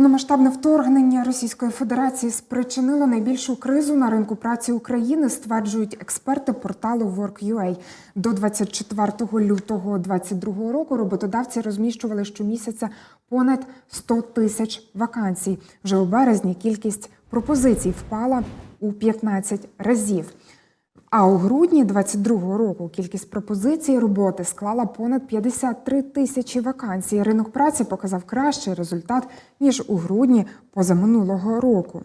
Повномасштабне вторгнення Російської Федерації спричинило найбільшу кризу на ринку праці України, стверджують експерти порталу Work.ua. До 24 лютого 2022 року роботодавці розміщували щомісяця понад 100 тисяч вакансій. Вже у березні кількість пропозицій впала у 15 разів. А у грудні 22-го року кількість пропозицій роботи склала понад 53 тисячі вакансій. Ринок праці показав кращий результат ніж у грудні позаминулого року.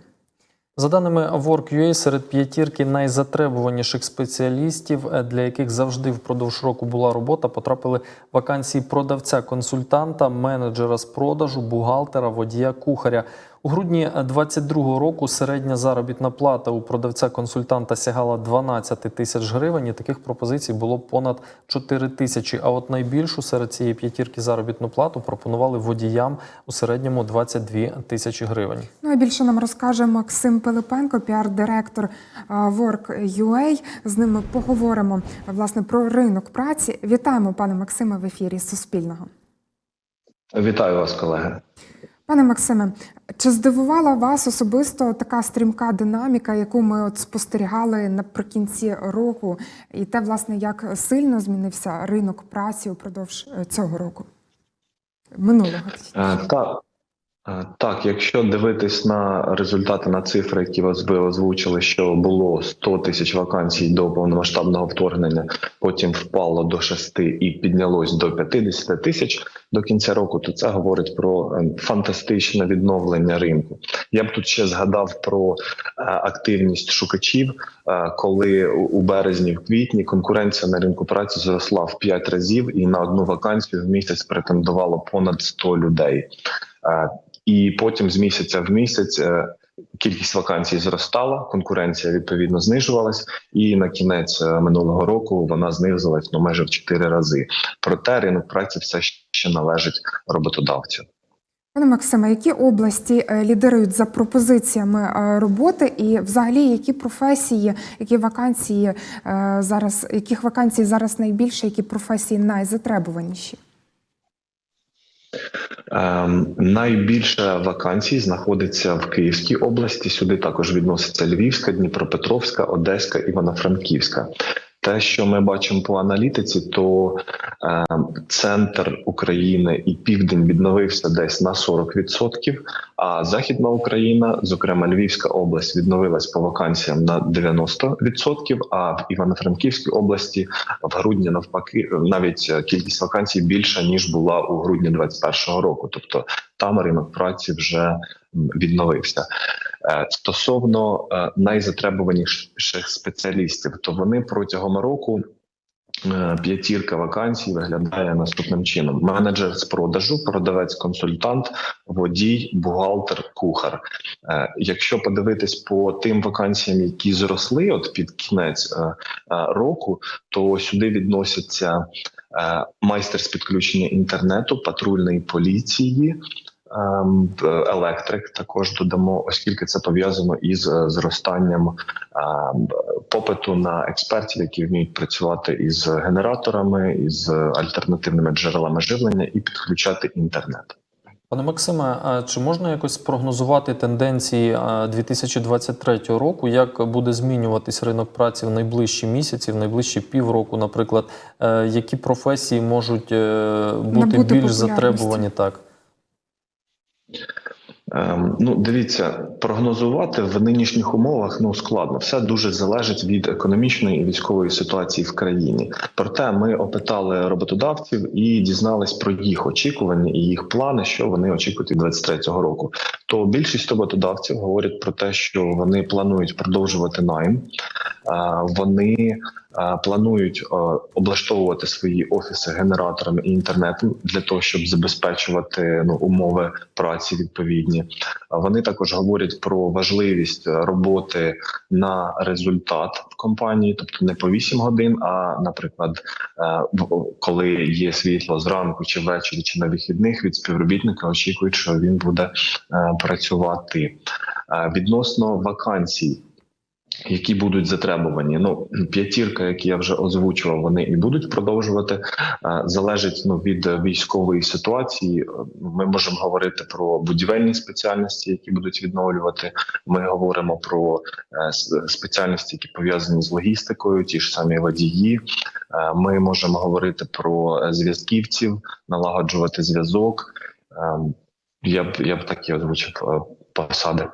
За даними Work.ua, серед п'ятірки найзатребуваніших спеціалістів, е, для яких завжди впродовж року була робота, потрапили вакансії продавця, консультанта, менеджера з продажу, бухгалтера, водія, кухаря. У грудні 2022 року середня заробітна плата у продавця-консультанта сягала 12 тисяч гривень. і Таких пропозицій було понад 4 тисячі. А от найбільшу серед цієї п'ятірки заробітну плату пропонували водіям у середньому 22 тисячі гривень. Ну а більше нам розкаже Максим Пилипенко, піар-директор Work.ua. З ними поговоримо власне про ринок праці. Вітаємо, пане Максиме, в ефірі Суспільного. Вітаю вас, колеги. Пане Максиме, чи здивувала вас особисто така стрімка динаміка, яку ми от спостерігали наприкінці року, і те, власне, як сильно змінився ринок праці упродовж е, цього року? Минулого Е, Так, так, якщо дивитись на результати на цифри, які вас ви озвучили, що було 100 тисяч вакансій до повномасштабного вторгнення, потім впало до 6 і піднялось до 50 тисяч до кінця року, то це говорить про е, фантастичне відновлення ринку. Я б тут ще згадав про е, активність шукачів, е, коли у березні, в квітні конкуренція на ринку праці зросла в 5 разів, і на одну вакансію в місяць претендувало понад 100 людей. І потім з місяця в місяць е, кількість вакансій зростала, конкуренція відповідно знижувалась, і на кінець е, минулого року вона знизилась ну майже в 4 рази. Проте ринок праці все ще належить роботодавцю. Пане Максиме, які області е, лідирують за пропозиціями роботи, і взагалі які професії, які вакансії зараз, яких вакансій зараз найбільше, які професії найзатребуваніші? Ем, найбільше вакансій знаходиться в Київській області. Сюди також відноситься Львівська, Дніпропетровська, Одеська, Івано-Франківська. Те, що ми бачимо по аналітиці, то е, центр України і південь відновився десь на 40%, а Західна Україна, зокрема Львівська область, відновилась по вакансіям на 90%, А в Івано-Франківській області в грудні навпаки навіть кількість вакансій більша ніж була у грудні 2021 року. Тобто там ринок праці вже відновився. Е, Стосовно е, найзатребуваніших спеціалістів, то вони протягом року. е, П'ятірка вакансій виглядає наступним чином: менеджер з продажу, продавець-консультант, водій, бухгалтер, кухар. Якщо подивитись по тим вакансіям, які зросли от під кінець року, то сюди відносяться майстер з підключення інтернету, патрульної поліції. Ем, Електрик також додамо, оскільки це пов'язано із е, зростанням ем, попиту на експертів, які вміють працювати із генераторами, із альтернативними джерелами живлення і підключати інтернет. Пане Максиме, а чи можна якось спрогнозувати тенденції а, 2023 року? Як буде змінюватись ринок праці в найближчі місяці, в найближчі півроку, наприклад, Е, які професії можуть е, бути Набути більш затребувані? Так. Ем, ну, дивіться, прогнозувати в нинішніх умовах ну складно. Все дуже залежить від економічної і військової ситуації в країні. Проте ми опитали роботодавців і дізнались про їх очікування і їх плани, що вони очікують від 23-го року. То більшість роботодавців говорять про те, що вони планують продовжувати найм. Вони планують облаштовувати свої офіси генераторами і інтернетом для того, щоб забезпечувати ну умови праці відповідні. Вони також говорять про важливість роботи на результат в компанії, тобто не по 8 годин, а наприклад, коли є світло зранку чи ввечері, чи на вихідних від співробітника очікують, що він буде е, працювати Е, відносно вакансій. Які будуть затребувані. Ну, п'ятірка, які я вже озвучував, вони і будуть продовжувати. Е, Залежить ну, від військової ситуації. Е, Ми можемо говорити про будівельні спеціальності, які будуть відновлювати. Ми говоримо про спеціальності, які пов'язані з логістикою, ті ж самі водії. Ми можемо говорити про зв'язківців, налагоджувати зв'язок. Я б я б такі озвучив е, посади.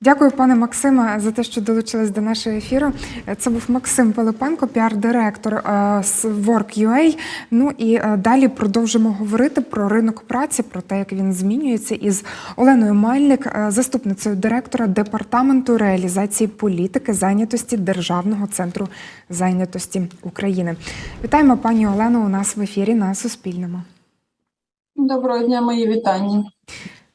Дякую, пане Максиме, за те, що долучились до нашого ефіру. Це був Максим Пилипенко, піар-директор е, з Work.ua. Ну і е, далі продовжимо говорити про ринок праці, про те, як він змінюється, із Оленою Мальник, заступницею директора департаменту реалізації політики зайнятості Державного центру зайнятості України. Вітаємо пані Олену у нас в ефірі на Суспільному. Доброго дня, мої вітання.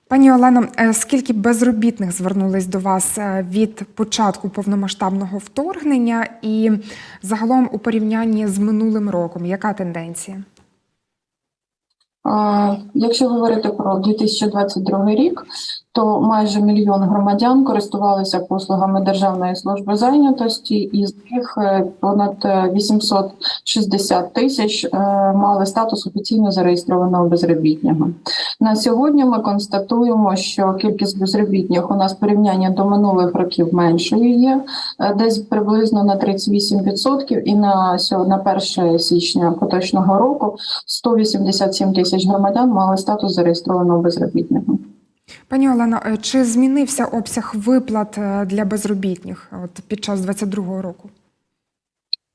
Пані Олено, е, скільки безробітних звернулись до вас е, від початку повномасштабного вторгнення, і загалом у порівнянні з минулим роком, яка тенденція? Якщо говорити про 2022 рік, то майже мільйон громадян користувалися послугами Державної служби зайнятості, і з них е, понад е, 860 тисяч е, мали статус офіційно зареєстрованого безробітного. На сьогодні ми констатуємо, що кількість безробітних у нас в порівнянні до минулих років меншою є, е, десь приблизно на 38%, і на на 1 січня поточного року 187 тисяч громадян мали статус зареєстрованого безробітного. Пані Олено, е, чи змінився обсяг виплат е, для безробітних от під час 2022 року?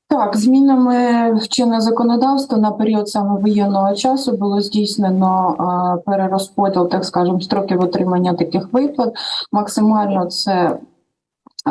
Так, змінами в чинне законодавство на період саме воєнного часу було здійснено а, перерозподіл, так скажемо, строків отримання таких виплат. Максимально це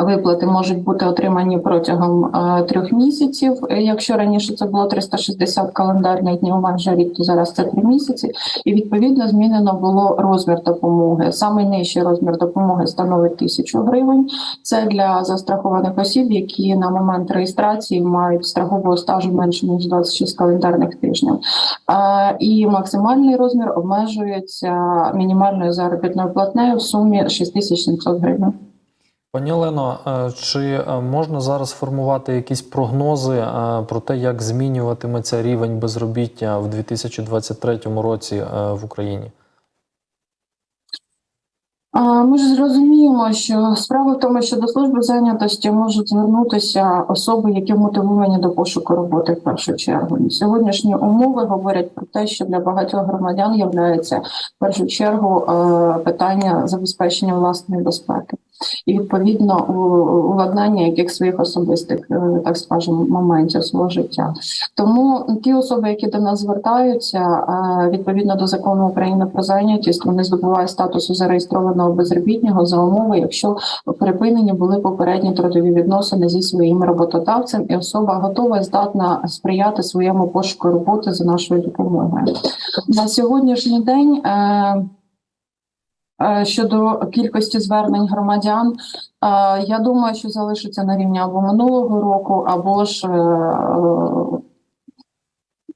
виплати можуть бути отримані протягом а, трьох місяців. Е, Якщо раніше це було 360 календарних днів, майже рік, то зараз це три місяці. І відповідно змінено було розмір допомоги. Саме нижчий розмір допомоги становить тисячу гривень. Це для застрахованих осіб, які на момент реєстрації мають страхового стажу менше ніж 26 календарних тижнів. Е, І максимальний розмір обмежується мінімальною заробітною платнею в сумі 6700 гривень. Пані Олено, е, чи е, можна зараз формувати якісь прогнози е, про те, як змінюватиметься рівень безробіття в 2023 році в Україні? Ми ж зрозуміємо, що справа в тому, що до служби зайнятості можуть звернутися особи, які мотивовані до пошуку роботи в першу чергу. Сьогоднішні умови говорять про те, що для багатьох громадян є в першу чергу питання забезпечення власної безпеки і відповідно уладнання яких своїх особистих, е, так скажемо, моментів свого життя. Тому ті особи, які до нас звертаються, е, відповідно до закону України про зайнятість, вони здобувають статусу зареєстрованого безробітного за умови, якщо припинені були попередні трудові відносини зі своїм роботодавцем, і особа готова здатна сприяти своєму пошуку роботи за нашою допомогою. На сьогоднішній день. Е, Щодо кількості звернень громадян, е, я думаю, що залишиться на рівні або минулого року, або ж е,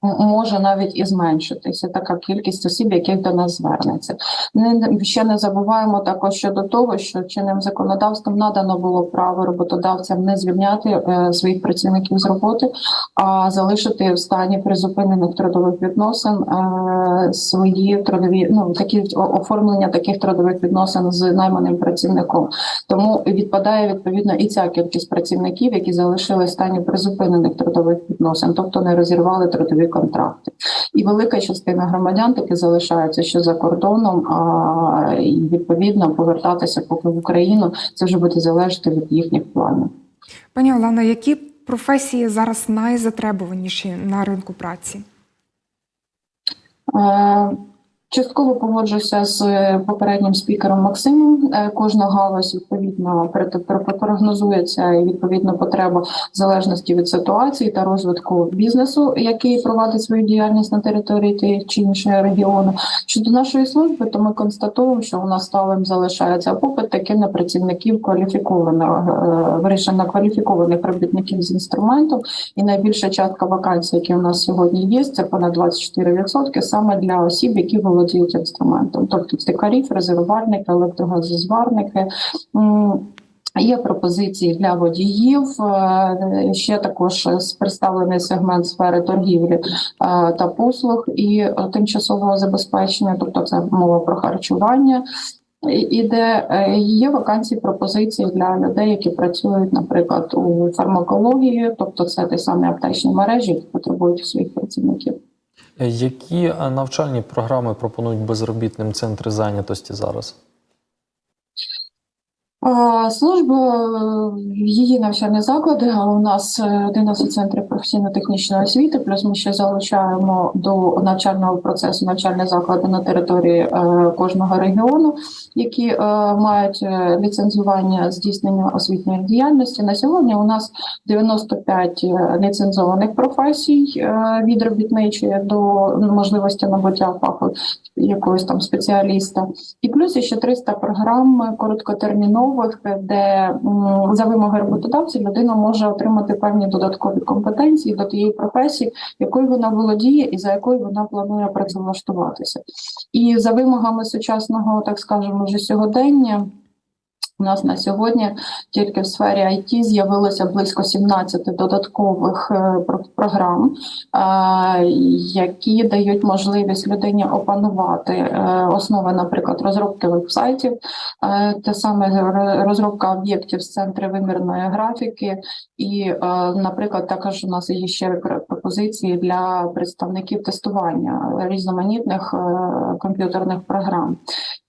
може навіть і зменшитися така кількість осіб, яких до нас звернеться. Не ще не забуваємо також щодо того, що чинним законодавством надано було право роботодавцям не звільняти е, своїх працівників з роботи, а залишити в стані призупинених трудових відносин е, свої трудові ну такі оформлення таких трудових відносин з найманим працівником. Тому відпадає відповідно і ця кількість працівників, які залишили в стані призупинених трудових відносин, тобто не розірвали трудові контракти. І велика частина громадян таки залишається, що за кордоном, а і відповідно повертатися поки в Україну. Це вже буде залежати від їхніх планів. Пані Олено, які професії зараз найзатребуваніші на ринку праці? Частково погоджуся з е, попереднім спікером Максимом. Е, Кожна галузь відповідно прогнозується і відповідно потреба в залежності від ситуації та розвитку бізнесу, який провадить свою діяльність на території тієї чи іншого регіону. Щодо нашої служби, то ми констатуємо, що у нас сталим залишається попит таки на працівників кваліфікованого е, вирішення кваліфікованих робітників з інструментом. І найбільша частка вакансій, які у нас сьогодні є, це понад 24% саме для осіб, які володіють інструментом, тобто стикарі, фрезерувальники, електрогазозварники. Є пропозиції для водіїв. е, Ще також представлений сегмент сфери торгівлі е, та послуг і е, тимчасового забезпечення, тобто це мова про харчування. І- де є вакансії пропозиції для людей, які працюють, наприклад, у фармакології, тобто це ті самі аптечні мережі, які потребують своїх працівників. Е, Які е, навчальні програми пропонують безробітним центри зайнятості зараз? А, Служба е, її навчальні заклади, а у нас е, 11 центрів професійно-технічної освіти, плюс ми ще залучаємо до навчального процесу навчальні заклади на території е, кожного регіону, які е, мають е, ліцензування здійснення освітньої діяльності. На сьогодні у нас 95 ліцензованих професій е, від робітничої до можливості набуття фаху якогось там спеціаліста. І плюс ще 300 програм короткотермінових, де за вимоги роботодавця людина може отримати певні додаткові компетенції до тієї професії, якою вона володіє і за якою вона планує працевлаштуватися. І за вимогами сучасного, так скажемо, вже сьогодення. У нас на сьогодні тільки в сфері IT з'явилося близько 17 додаткових е, програм, е, які дають можливість людині опанувати е, основи, наприклад, розробки веб-сайтів, те саме розробка об'єктів з центру вимірної графіки, і, наприклад, також у нас є ще пропозиції для представників тестування різноманітних е, комп'ютерних програм.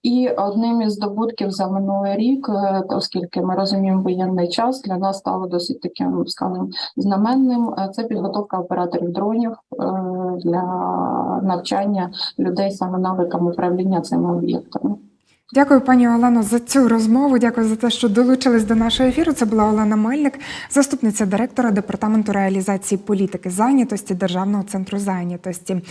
І одним із здобутків за минулий рік, е, оскільки ми розуміємо воєнний час, для нас стало досить таким, скажімо, знаменним. е, Це підготовка операторів дронів для навчання людей саме навикам управління цими об'єктами. Дякую, пані Олено, за цю розмову. Дякую за те, що долучились до нашого ефіру. Це була Олена Мельник, заступниця директора департаменту реалізації політики зайнятості Державного центру зайнятості.